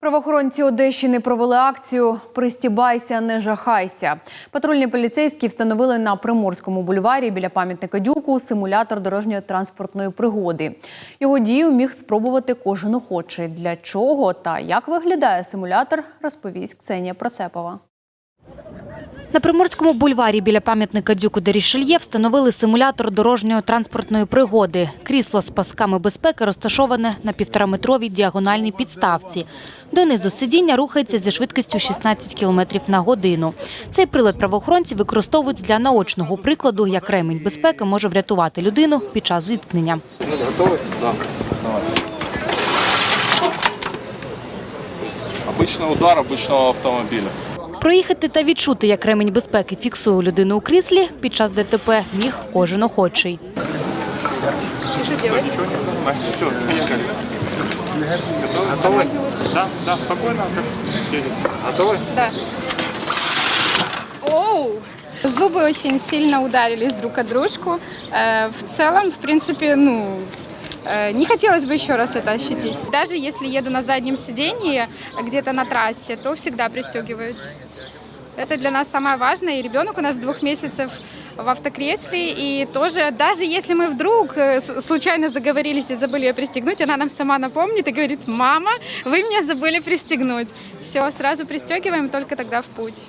Правоохоронці Одещини провели акцію Пристібайся, не жахайся. Патрульні поліцейські встановили на Приморському бульварі біля пам'ятника Дюку симулятор дорожньої транспортної пригоди. Його дію міг спробувати кожен охочий. Для чого та як виглядає симулятор, розповість Ксенія Процепова. На Приморському бульварі біля пам'ятника Дюку де Рішельє встановили симулятор дорожньої транспортної пригоди. Крісло з пасками безпеки розташоване на півтораметровій діагональній підставці. Донизу сидіння рухається зі швидкістю 16 км на годину. Цей прилад правоохоронці використовують для наочного прикладу, як ремінь безпеки може врятувати людину під час зіткнення. Готовы? Да. Обычный удар обычного автомобиля. Проїхати та відчути, як ремінь безпеки фіксує людину у кріслі під час ДТП міг кожен охочий. Все, поехали. Готовы? Да, да, спокойно. Готовы? Оу! Зубы очень сильно ударились друг о дружку. Э, В целом, в принципе, ну, э, не хотелось бы еще раз это ощутить. Даже если еду на заднем сиденье где-то на трассе, то всегда пристегиваюсь. Это для нас самое важное. И ребенок у нас двух месяцев в автокресле. И тоже, даже если мы вдруг э, случайно заговорились и забыли ее пристегнуть, она нам сама напомнит и говорит, мама, вы меня забыли пристегнуть. Все, сразу пристегиваем, только тогда в путь.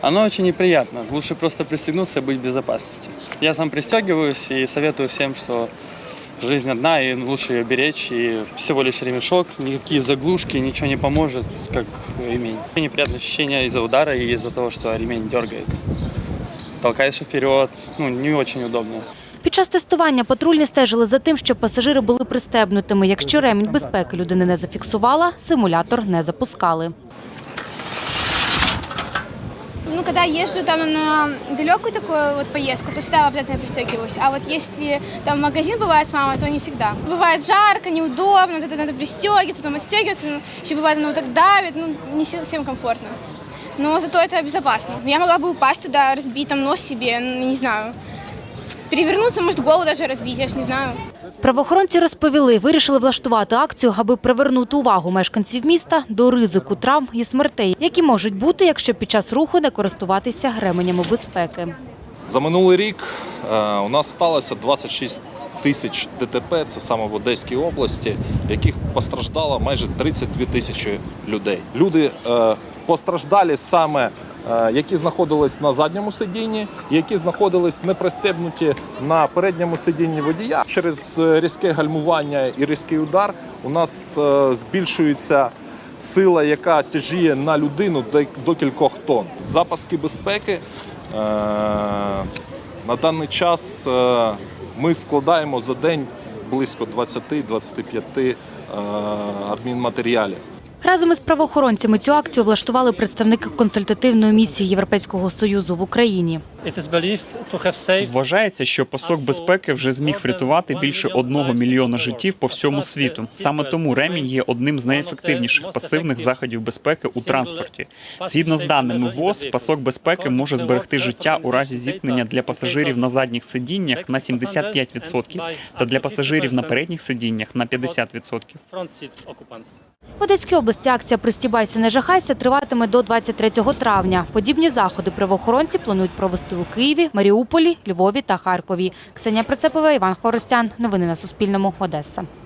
Оно очень неприятно. Лучше просто пристегнуться и быть в безопасности. Я сам пристегиваюсь и советую всем, что жизнь одна, и лучше ее беречь. И всего лишь ремешок, никакие заглушки, ничего не поможет, как ремень. Неприятное ощущение из-за удара и из-за того, что ремень дергается. Толкаешься вперед, ну, не очень удобно. Під час тестування патрульні стежили за тим, щоб пасажири були пристебнутими. Якщо ремінь безпеки людини не зафіксувала, симулятор не запускали Ну, когда езжу там на далекую такую вот поездку, то всегда обязательно пристегиваюсь. А вот если там в магазин бывает с мамой, то не всегда. Бывает жарко, неудобно, вот это надо пристегиваться, потом отстегиваться. Ну, Еще бывает, оно вот так давит, ну, не совсем комфортно. Но зато это безопасно. Я могла бы упасть туда, разбить там нос себе, ну, не знаю. Перевернуться, может, голову даже разбить, я ж не знаю. Правоохоронці розповіли, вирішили влаштувати акцію, аби привернути увагу мешканців міста до ризику травм і смертей, які можуть бути, якщо під час руху не користуватися ременями безпеки. За минулий рік е, у нас сталося 26 тисяч ДТП, це саме в Одеській області, в яких постраждало майже 32 тисячі людей. Люди е, постраждалі саме, які знаходились на задньому сидінні, які знаходились непристебнуті на передньому сидінні водія. Через е, різке гальмування і різкий удар у нас е, збільшується сила, яка тяжіє на людину до- кількох тонн. Запаски безпеки Е, На даний час е, ми складаємо за день близько 20-25 е, адмінматеріалів. Разом із правоохоронцями цю акцію влаштували представники консультативної місії Європейського союзу в Україні. Вважається, що пасок безпеки вже зміг врятувати більше одного мільйона життів по всьому світу. Саме тому ремінь є одним з найефективніших пасивних заходів безпеки у транспорті. Згідно з даними ВОЗ, пасок безпеки може зберегти життя у разі зіткнення для пасажирів на задніх сидіннях на 75% та для пасажирів на передніх сидіннях на 50%. В Одеській області акція Пристібайся, не жахайся триватиме до 23 травня. Подібні заходи правоохоронці планують провести у Києві, Маріуполі, Львові та Харкові. Ксенія Процепова, Іван Хоростян. Новини на Суспільному. Одеса.